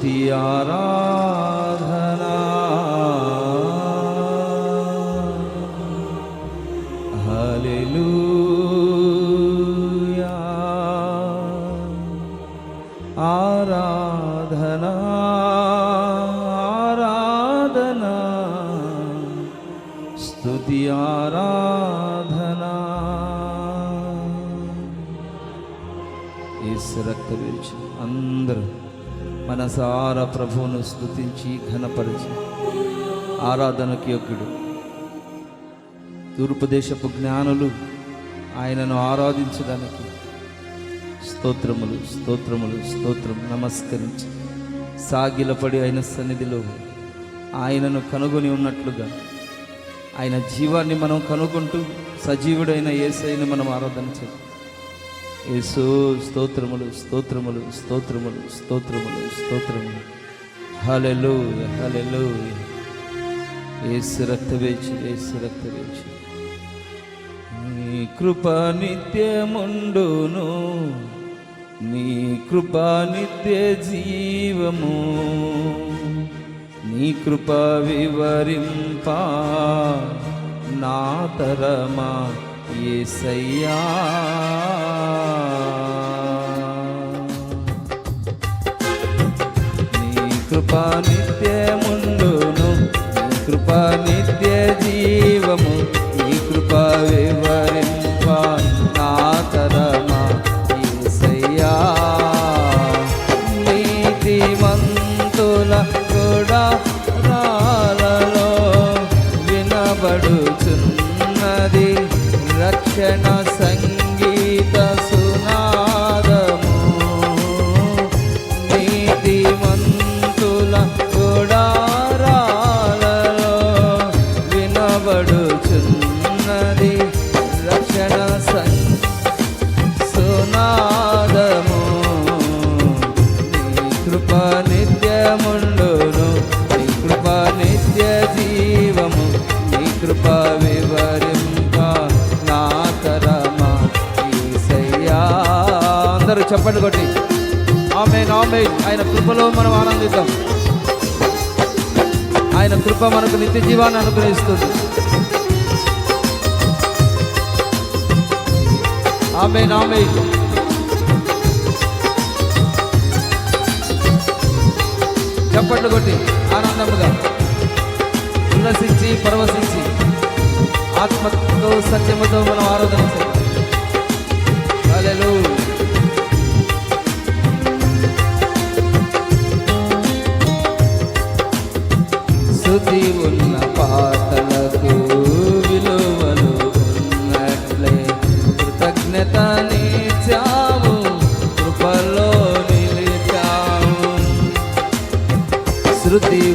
స్తుతి ఆరాధనా హల్లెలూయా ఆరాధనా ఆరాధనా స్తుతి ఆరాధనా యేసు రక్త విరిచి అందరూ మనసార ప్రభువును స్థుతించి ఘనపరిచి. ఆరాధనకి యోగ్యుడు. తూర్పుదేశపు జ్ఞానులు ఆయనను ఆరాధించడానికి స్తోత్రములు స్తోత్రములు స్తోత్రం నమస్కరించి సాగిలపడి ఆయన సన్నిధిలో ఆయనను కనుగొని ఉన్నట్లుగా ఆయన జీవాన్ని మనం కనుగొంటూ సజీవుడైన ఏసైని మనం ఆరాధన చేయాలి యేసు స్తోత్రములు స్తోత్రములు స్తోత్రములు స్తోత్రములు స్తోత్రములు. హలెలు హలెలు ఏసు రక్తవేచి ఏసు రక్తవేచి నీ కృప నిత్యముండును నీ కృప నిత్య జీవము నీ కృప వివరింప నా తరమా. ఏసయ్యా. నీ కృపా నిత్యముండును వినబడుచున్నది రక్షణ సం సునాదము. నీ కృప నిత్యముండును నీ కృప నిత్య జీవము నీ కృప వివరింప నా తరమా యేసయ్యా అందరూ చెప్పండి కొట్టి. ఆమె ఆమె ఆయన కృపలో మనం ఆనందిద్దాం. ఆయన కృప మనకు నిత్య జీవాన్ని అనుగ్రహిస్తుంది. ఆమె నామె చప్పట్లు కొట్టి ఆనందముగా ఉల్లసించి పరవశించి ఆత్మతో సత్యముతో మనం ఆరాధన చేయాలి শ্রুতি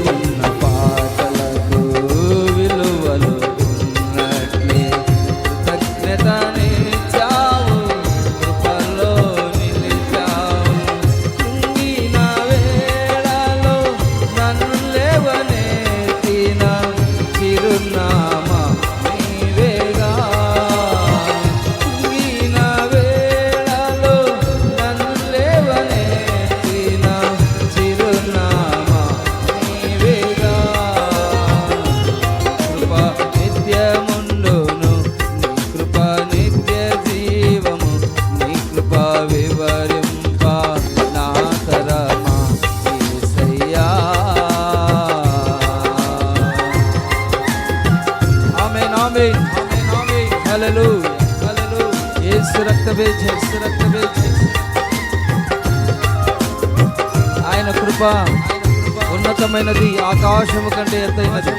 ఎత్తైనది ఆకాశము కంటే ఎత్తైనది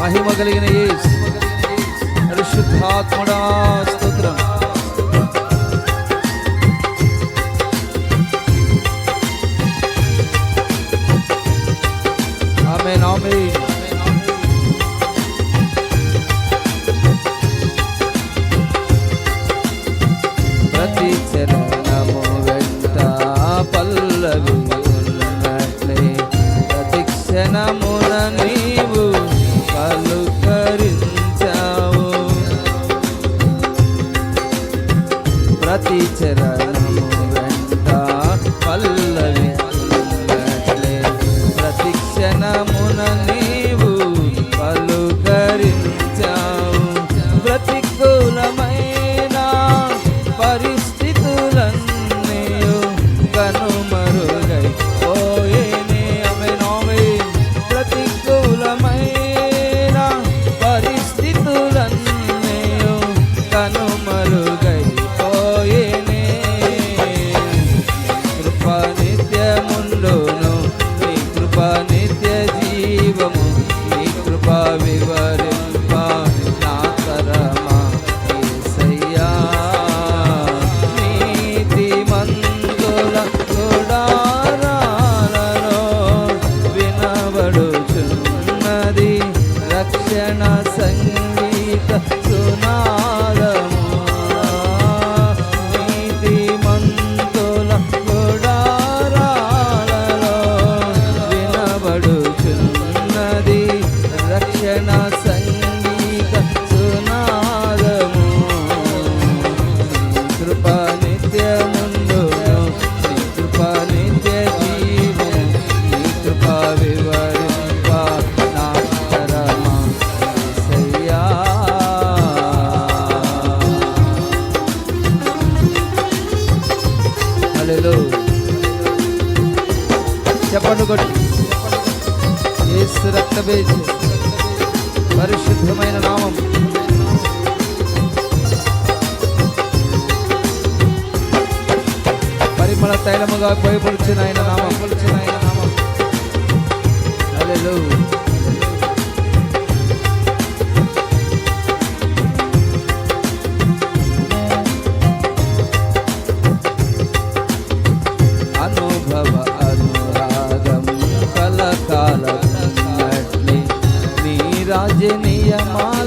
మహిమ కలిగిన యేసు. పరిశుద్ధాత్ముడా స్తోత్రం. Llámalo చెప్పలు కొట్టి ఏసు రక్తబేజు పరిశుద్ధమైన నామం. పరిమళ తైలముగా పోయి ఆయన నామం. పొలిచిన ఆయన నామం. అల్లెలు জেনে আমার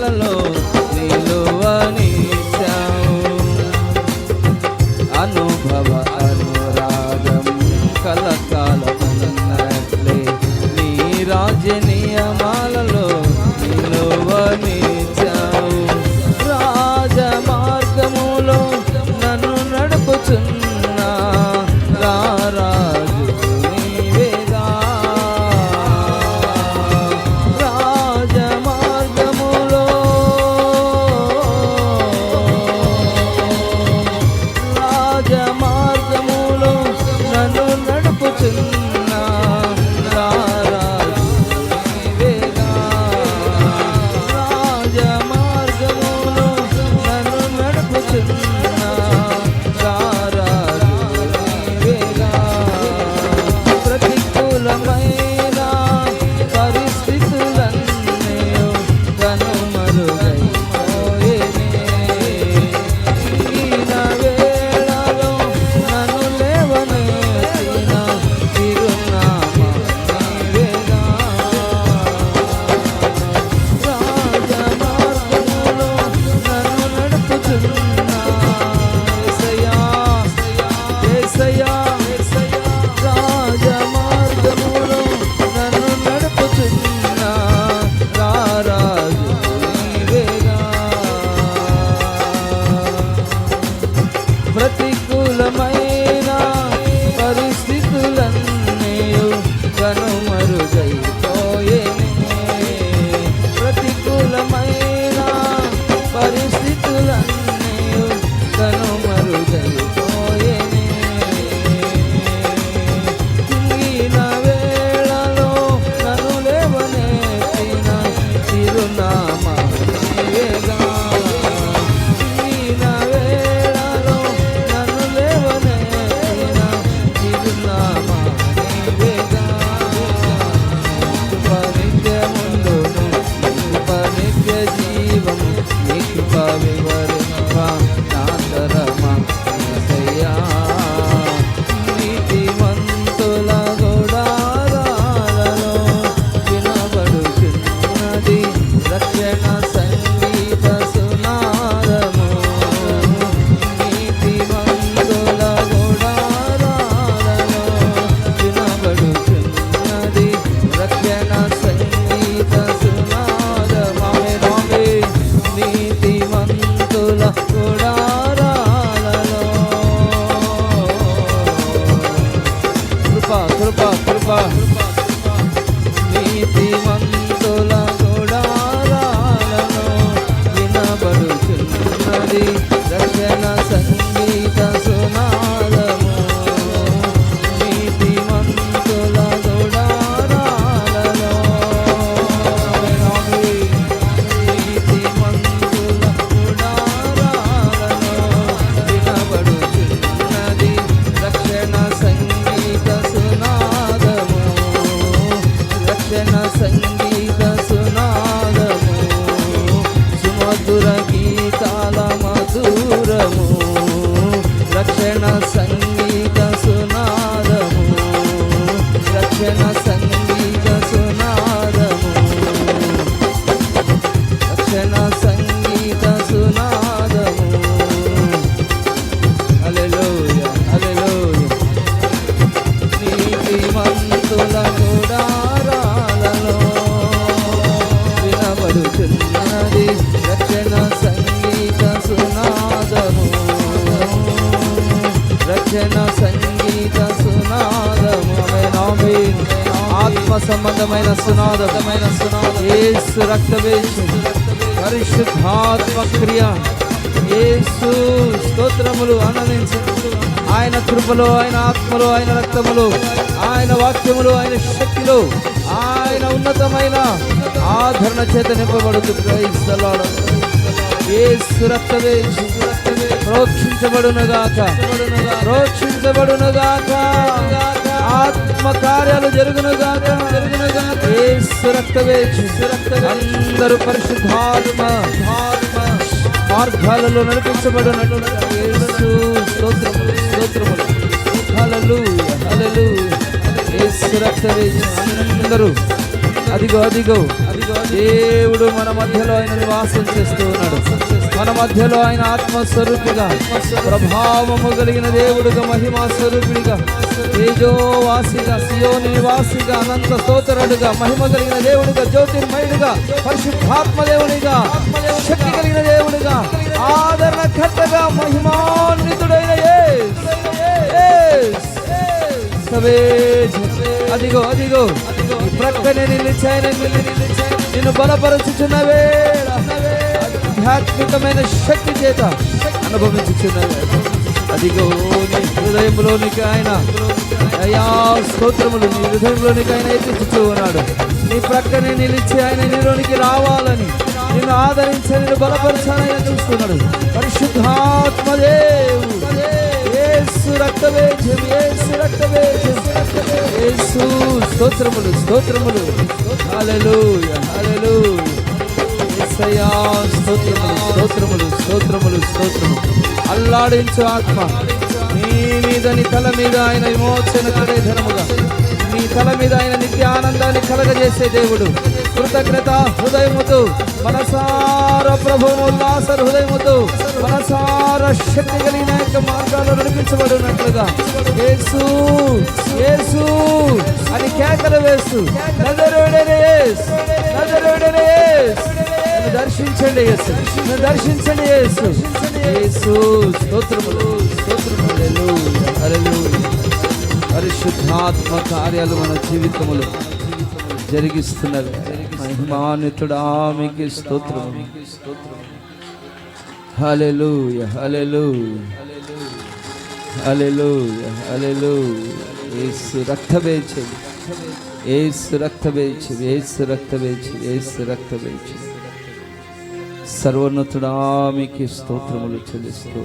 యేసు పరిశుద్ధాత్మ క్రియ యేసు స్తోత్రములు ఆనందించు ఆయన కృపలో ఆయన ఆత్మలో ఆయన రక్తములో ఆయన వాక్యములు ఆయన శక్తిలో ఆయన ఉన్నతమైన ఆదరణ చేత నింపబడుతూ క్రైస్తలాడు యేసు రక్తవేశం ప్రోక్షించబడునుగాక ప్రోక్షించబడునుగాక. ఆత్మ కార్యాలు యేసు రక్తవేశం అందరూ పరిశుద్ధాత్మ మార్గాలలో నడిపించబడినట్లు యేసు స్తోత్రములు స్తోత్రములు. హల్లెలూయా హల్లెలూయా. యేసు రక్తవేశం అందరూ అదిగో అదిగో దేవుడు మన మధ్యలో ఆయన నివాసం చేస్తూ ఉన్నాడు. మన మధ్యలో ఆయన ఆత్మస్వరూపిగా ప్రభావము కలిగిన దేవుడుగా మహిమా స్వరూపిడిగా తేజోవాసిగా సియోని నివాసిగా అనంత స్తోత్రుడుగా మహిమ కలిగిన దేవుడిగా జ్యోతిర్మయుడుగా పరిశుద్ధాత్మ దేవునిగా శక్తి కలిగిన దేవుడిగా ఆదరణ కట్టగా మహిమాన్వితుడైన అదిగో అదిగో ప్రక్కనే నిలిచాయన నిన్ను బలపరచుచున్న వేళ ఆధ్యాత్మికమైన శక్తి చేత అనుభవించుచున్న అదిగో నీ హృదయంలోనికి ఆయన అయా స్తోత్రములు నీ హృదయంలోనికి ఆయన ఎత్తించుతూ ఉన్నాడు. నీ ప్రక్కనే నిలిచి ఆయన నీలోనికి రావాలని నిన్ను ఆదరించి నిన్ను బలపరచాలని చూస్తున్నాడు. పరిశుద్ధాత్మదేవు యేసు రక్తవేద్యం యేసు రక్తవేద్యం స్తోత్రములు స్తోత్రములు. హల్లెలూయా హల్లెలూయా. యేసయ్యా స్తోత్రములు స్తోత్రములు స్తోత్రములు స్తోత్రము. అల్లాడించు ఆత్మ. నీ మీద నీ తల మీద ఆయన విమోచన కడే ధనముగా ఈ తల మీద ఆయన నిత్య ఆనందాన్ని కలగజేసే దేవుడు. కృతజ్ఞత హృదయముతో మనసార ప్రభువును ఉల్లాస హృదయముతో మనసార శక్తి కలిగిన యొక్క మార్గాల్లో నడిపించబడినట్లుగా. యేసు అని కేకలు వేస్తూ దర్శించండి యేసు దర్శించండి యేసు. యేసు స్తోత్రములు స్తోత్రములు. పరిశుద్ధాత్మ కార్యాలు మన జీవితంలో జరిగిస్తున్నారు మహిమాన్వితుడా మీకు స్తోత్రం. హల్లెలూయా హల్లెలూయా హల్లెలూయా హల్లెలూయా. యేసు రక్తవేచవి ఏసు రక్తవేచవి యేసు రక్తవేచవి యేసు రక్తవేచవి సర్వోన్నతుడా మీకు స్తోత్రములు చెల్లిస్తూ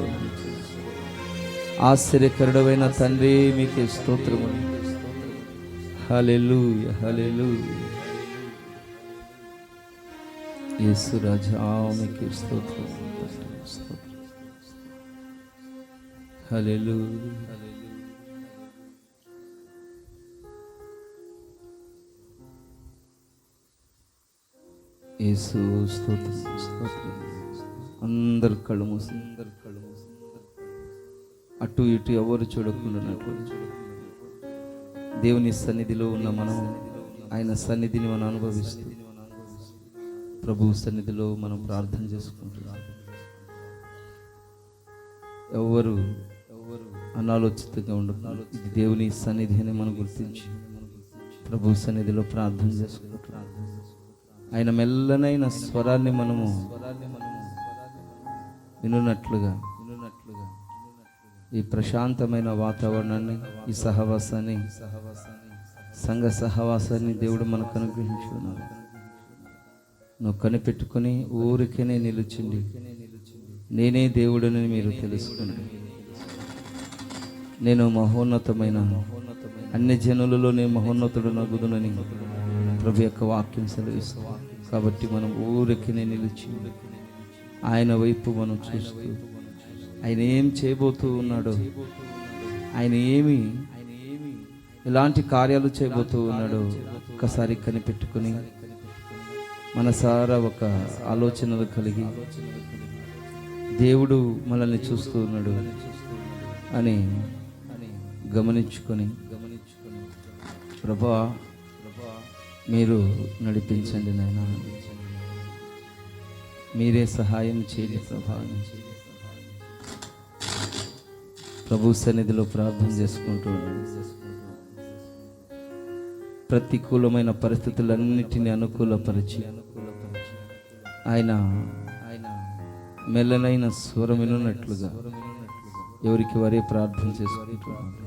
ఆశ్చర్యకరుడమైన తండ్రి మీకు స్తోత్రములు. హలెలూయ హలెలూయ యేసు రాజా మీకు స్తోత్రం హలెలూయ యేసు స్తోత్రం స్తోత్రం అందరు కళ్ళు మూసి అందరు కళ్ళు మూసి అటు ఇటు ఎవరు చూడకుండా చూడకుండా దేవుని సన్నిధిలో ఉన్న మనం ఆయన సన్నిధిని మనం అనుభవిస్తూ ప్రభు సన్నిధిలో మనం ప్రార్థన చేసుకుంటున్నాం. ఎవరు ఎవరు అనాలోచితంగా ఉండదు ఇది దేవుని సన్నిధి అని మనం గుర్తించి ప్రభు సన్నిధిలో ప్రార్థన చేసుకుంటున్నాం. ఆయన మెల్లనైన స్వరాన్ని మనము వినున్నట్లుగా వినున్నట్లుగా ఈ ప్రశాంతమైన వాతావరణాన్ని ఈ సహవాసాన్ని సంఘ సహవాసాన్ని దేవుడు మనకు అనుగ్రహించున్నాడు నువ్వు కనిపెట్టుకొని ఊరికేనే నిలుచుండి. నేనే దేవుడని మీరు తెలుసుకోండి నేను మహోన్నతమైన అన్ని జనులలో నేను మహోన్నతుడు నగుదునని ప్రభు యొక్క వాక్యం సెలవిస్తాను కాబట్టి మనం ఊరికేనే నిలిచి ఆయన వైపు మనం చూస్తూ ఆయన ఏం చేయబోతూ ఉన్నాడు ఆయన ఏమి ఎలాంటి కార్యాలు చేయబోతూ ఉన్నాడో ఒక్కసారి కనిపెట్టుకుని మనసారా ఒక ఆలోచనలు కలిగి దేవుడు మనల్ని చూస్తూ ఉన్నాడు అని గమనించుకొని గమనించుకొని ప్రభా మీరు నడిపించండి నాయన. మీరే సహాయం చేయండి ప్రభా ప్రభు సన్నిధిలో ప్రార్థన చేసుకుంటూ ప్రతికూలమైన పరిస్థితులన్నిటిని అనుకూలపరిచి ఆయన ఆయన మెల్లనైన స్వరం వినున్నట్లుగా ఎవరికి వారే ప్రార్థన చేసుకుంటున్నారు